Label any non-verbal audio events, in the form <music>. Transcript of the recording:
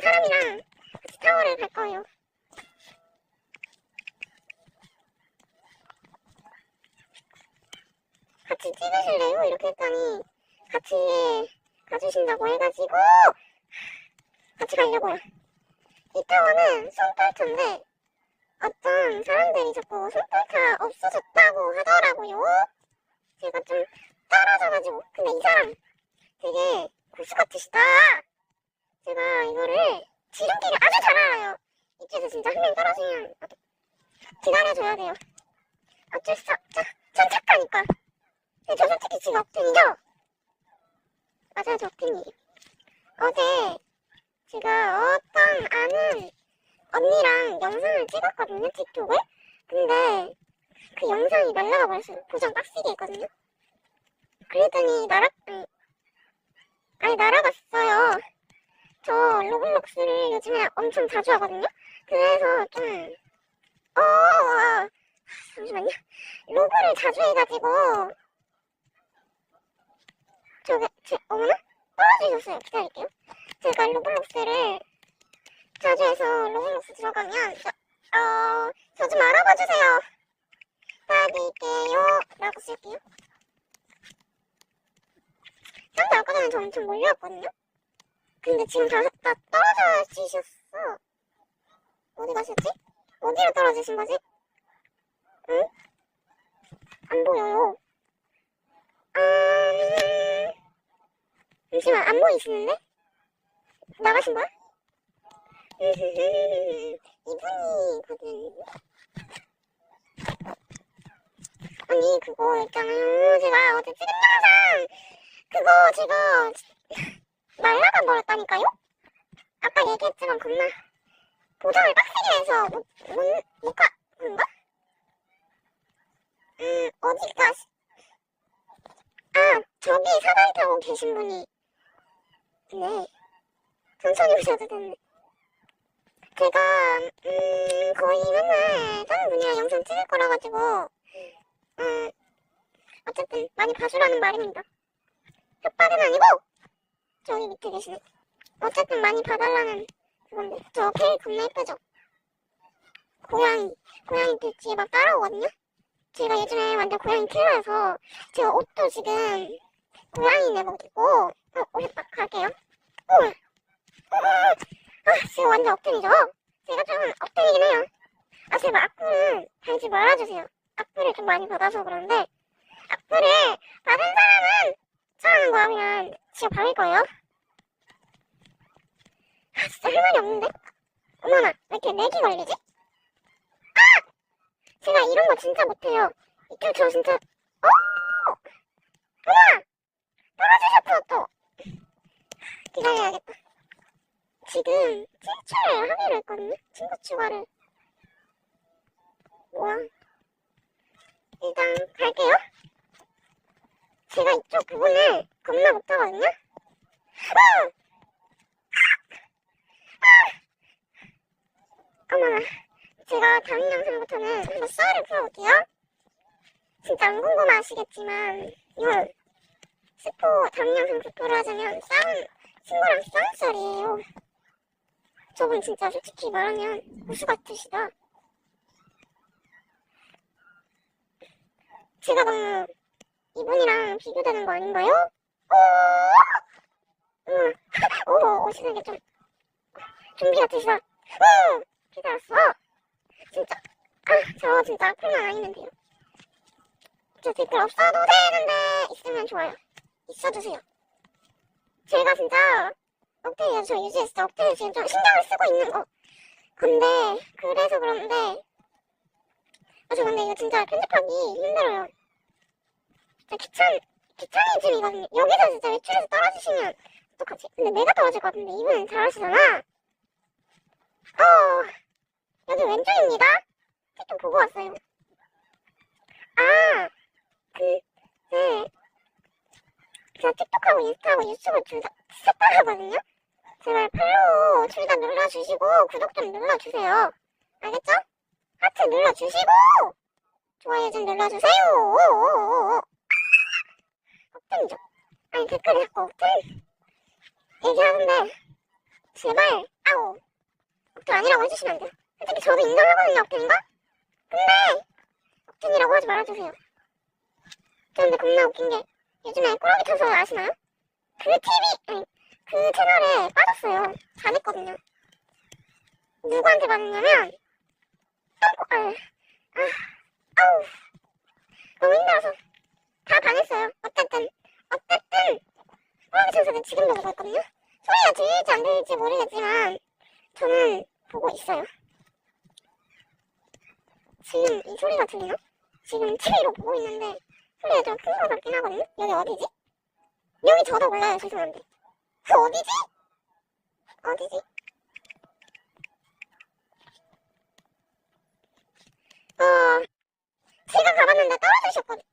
사람이랑 같이 타워를 갈 거예요. 같이 찍으실래요? 이렇게 했더니 같이 가주신다고 해가지고 같이 가려고요. 이 타워는 손떨터인데 어떤 사람들이 자꾸 손떨터 없어졌다고 하더라고요. 제가 좀 떨어져가지고 근데 이 사람 되게 고수 같으시다. 제가 이거를 지름길을 아주 잘 알아요. 이쪽에서 진짜 한 명 떨어지면 기다려줘야 돼요. 어쩔 수 없죠. 전 착하니까. 저 솔직히 지금 억텐이죠? 맞아요, 저 억텐이에요. 어제 제가 어떤 아는 언니랑 영상을 찍었거든요, 틱톡을. 근데 그 영상이 날라가 버렸어요. 보정 빡시게 했거든요. 그랬더니 날아, 아니, 아니 날아갔어요. 저 로블록스를 요즘에 엄청 자주 하거든요. 그래서 좀, 어, 잠시만요. 로그를 자주 해가지고, 저기, 제, 어머나? 떨어지셨어요. 기다릴게요. 제가 로블록스를 자주 해서 로블록스 들어가면, 저, 어, 저 좀 알아봐 주세요. 받을게요. 라고 쓸게요. 근데 아까 전에 저 엄청 몰려왔거든요? 근데 지금 다, 다 떨어지셨어. 어디 가셨지? 어디로 떨어지신 거지? 응? 안 보여요. 음... 잠시만, 안 보이시는데? 나가신 거야? <laughs> 이분이 거든. 아니, 그거 있잖아요. 제가 어제 찍은 영상, 그거 제가 날라가 버렸다니까요? 아까 얘기했지만 겁나 보정을 빡세게 해서 못, 못, 못 가, 그런가? 음, 어디가, 아, 저기 사다리 타고 계신 분이, 네, 천천히 오셔도 되는데. 제가, 음, 거의 맨날 다른 분이랑 영상 찍을 거라 가지고, 음, 어쨌든 많이 봐주라는 말입니다. 협박은 아니고, 저기 밑에 계시네. 어쨌든 많이 봐달라는 그건데. 저개 겁나 예쁘죠? 고양이, 고양이들 뒤에 막 따라오거든요? 제가 요즘에 완전 고양이 킬러여서 제가 옷도 지금 고양이 내복 입고 어, 옷딱 갈게요. 오! 오! 아, 지금 완전 억텐이죠? 제가 좀 억텐이긴 해요. 아, 제발 악플은 달지 말아주세요. 악플을 좀 많이 받아서 그런데 악플을 받은 사람은 저하는 거 하면 지가 박을 거예요. 아, 진짜 할 말이 없는데? 어머나, 왜 이렇게 렉이 걸리지? 아! 제가 이런 거 진짜 못해요. 이쪽 저 진짜, 어! 어머나! 떨어지셨어, 또! 기다려야겠다. 지금, 친추를 하기로 했거든요? 친구 추가를. 뭐야? 일단, 갈게요. 제가 이쪽 부분을 겁나 못하거든요? 어! 어머나, 제가 다음 영상부터는 한번 썰을 풀어볼게요. 진짜 안 궁금하시겠지만, 이건 스포, 다음 영상 스포를 하자면 싸운, 친구랑 싸운 썰이에요. 저분 진짜 솔직히 말하면 고수 같으시다. 제가 너무 이분이랑 비교되는 거 아닌가요? 어, 응, 오, 오시는 게 좀, 좀비 같으시다. 오, 기다렸어. 진짜, 아, 저 진짜 아니면 돼요. 저 댓글 없어도 되는데, 있으면 좋아요. 있어주세요. 제가 진짜, 억테이에 저 유지했을 때 억테이 지금 좀 신경을 쓰고 있는 거. 근데, 그래서 그런데, 아, 저 근데 이거 진짜 편집하기 힘들어요. 귀찮, 귀차니즘이거든요. 여기서 진짜 외출해서 떨어지시면 어떡하지? 근데 내가 떨어질 것 같은데 이분은 잘하시잖아. 어, 여기 왼쪽입니다. 틱톡 보고 왔어요. 아, 그, 네. 제가 틱톡하고 인스타하고 유튜브 둘 다, 셋다 하거든요? 제발 팔로우 둘 다 눌러주시고, 구독 좀 눌러주세요. 알겠죠? 하트 눌러주시고, 좋아요 좀 눌러주세요. 아니, 댓글에 자꾸 억텐 얘기하는데, 제발, 아, 또 아니라고 해주시면 안 돼요. 솔직히 저도 인정하거든요, 억텐인가? 근데 억텐이라고 하지 말아주세요. 그런데 겁나 웃긴 게 요즘에 꾸러기 타서 아시나요? 그 TV, 아니, 그 채널에 빠졌어요. 반했거든요. 누구한테 받았냐면 똥꼬, 아, 아, 아우. 너무 힘들어서 다 반했어요. 어쨌든, 어쨌든 꾸러기 천사는 지금도 있거든요. 소리가 들릴지 안 들릴지 모르겠지만 저는 보고 있어요. 지금 이 소리가 들리나? 지금 TV로 보고 있는데 소리가 좀 큰 것 같긴 하거든요. 여기 어디지? 여기 저도 몰라요. 죄송한데. 그 어디지? 어디지? 어, 제가 가봤는데 떨어지셨거든. 아